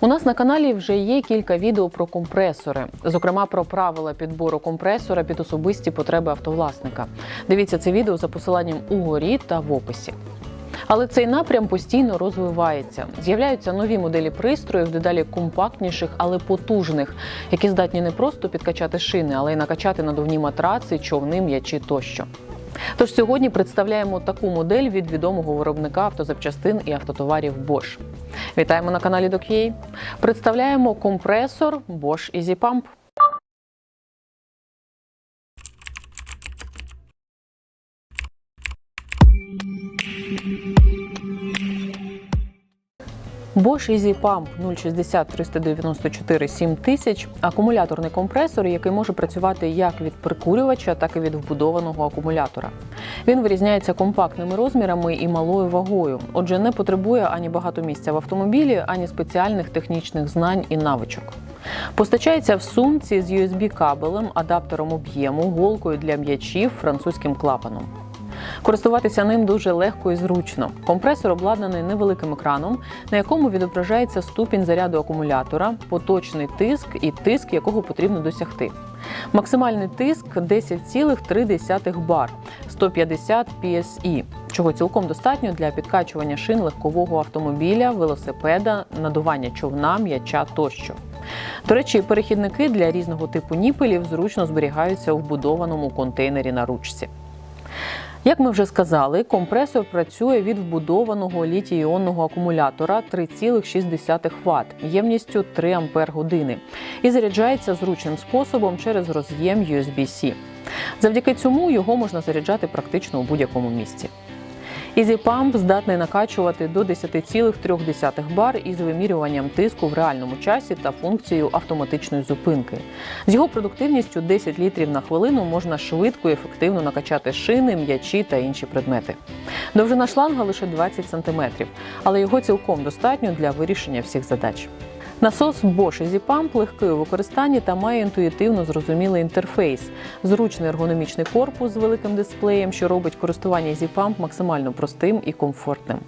У нас на каналі вже є кілька відео про компресори, зокрема про правила підбору компресора під особисті потреби автовласника. Дивіться це відео за посиланням угорі та в описі. Але цей напрям постійно розвивається. З'являються нові моделі пристроїв, дедалі компактніших, але потужних, які здатні не просто підкачати шини, але й накачати надувні матраци, човни, м'ячі тощо. Тож сьогодні представляємо таку модель від відомого виробника автозапчастин і автотоварів Bosch. Вітаємо на каналі DocUA. Представляємо компресор Bosch Easy Pump. Bosch Easy Pump 060 394 7000 – акумуляторний компресор, який може працювати як від прикурювача, так і від вбудованого акумулятора. Він вирізняється компактними розмірами і малою вагою, отже, не потребує ані багато місця в автомобілі, ані спеціальних технічних знань і навичок. Постачається в сумці з USB-кабелем, адаптером об'єму, голкою для м'ячів, французьким клапаном. Користуватися ним дуже легко і зручно. Компресор обладнаний невеликим екраном, на якому відображається ступінь заряду акумулятора, поточний тиск і тиск, якого потрібно досягти. Максимальний тиск 10,3 бар 150 PSI, чого цілком достатньо для підкачування шин легкового автомобіля, велосипеда, надування човна, м'яча тощо. До речі, перехідники для різного типу ніпелів зручно зберігаються у вбудованому контейнері на ручці. Як ми вже сказали, компресор працює від вбудованого літій-іонного акумулятора 3,6 Вт ємністю 3 Ампер години і заряджається зручним способом через роз'єм USB-C. Завдяки цьому його можна заряджати практично у будь-якому місці. Pump здатний накачувати до 10,3 бар із вимірюванням тиску в реальному часі та функцією автоматичної зупинки. З його продуктивністю 10 літрів на хвилину можна швидко і ефективно накачати шини, м'ячі та інші предмети. Довжина шланга лише 20 см, але його цілком достатньо для вирішення всіх задач. Насос Bosch Easy Pump легкий у використанні та має інтуїтивно зрозумілий інтерфейс, зручний ергономічний корпус з великим дисплеєм, що робить користування Easy Pump максимально простим і комфортним.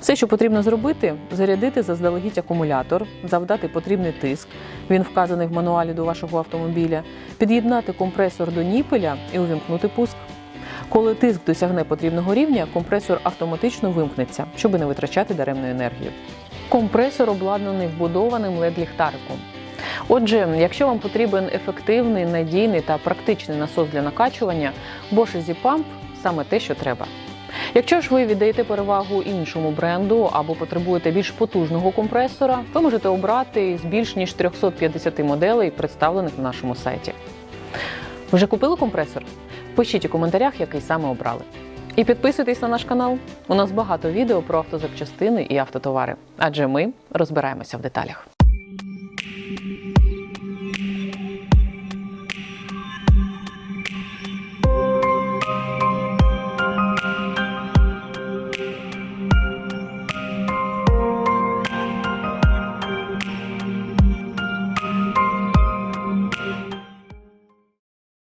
Все, що потрібно зробити, зарядити заздалегідь акумулятор, завдати потрібний тиск, він вказаний в мануалі до вашого автомобіля, під'єднати компресор до ніпеля і увімкнути пуск. Коли тиск досягне потрібного рівня, компресор автоматично вимкнеться, щоб не витрачати даремну енергію. Компресор обладнаний вбудованим led ліхтариком. Отже, якщо вам потрібен ефективний, надійний та практичний насос для накачування, Bosch Easy Pump – саме те, що треба. Якщо ж ви віддаєте перевагу іншому бренду або потребуєте більш потужного компресора, ви можете обрати з більш ніж 350 моделей, представлених на нашому сайті. Вже купили компресор? Пишіть у коментарях, який саме обрали. І підписуйтесь на наш канал. У нас багато відео про автозапчастини і автотовари, адже ми розбираємося в деталях.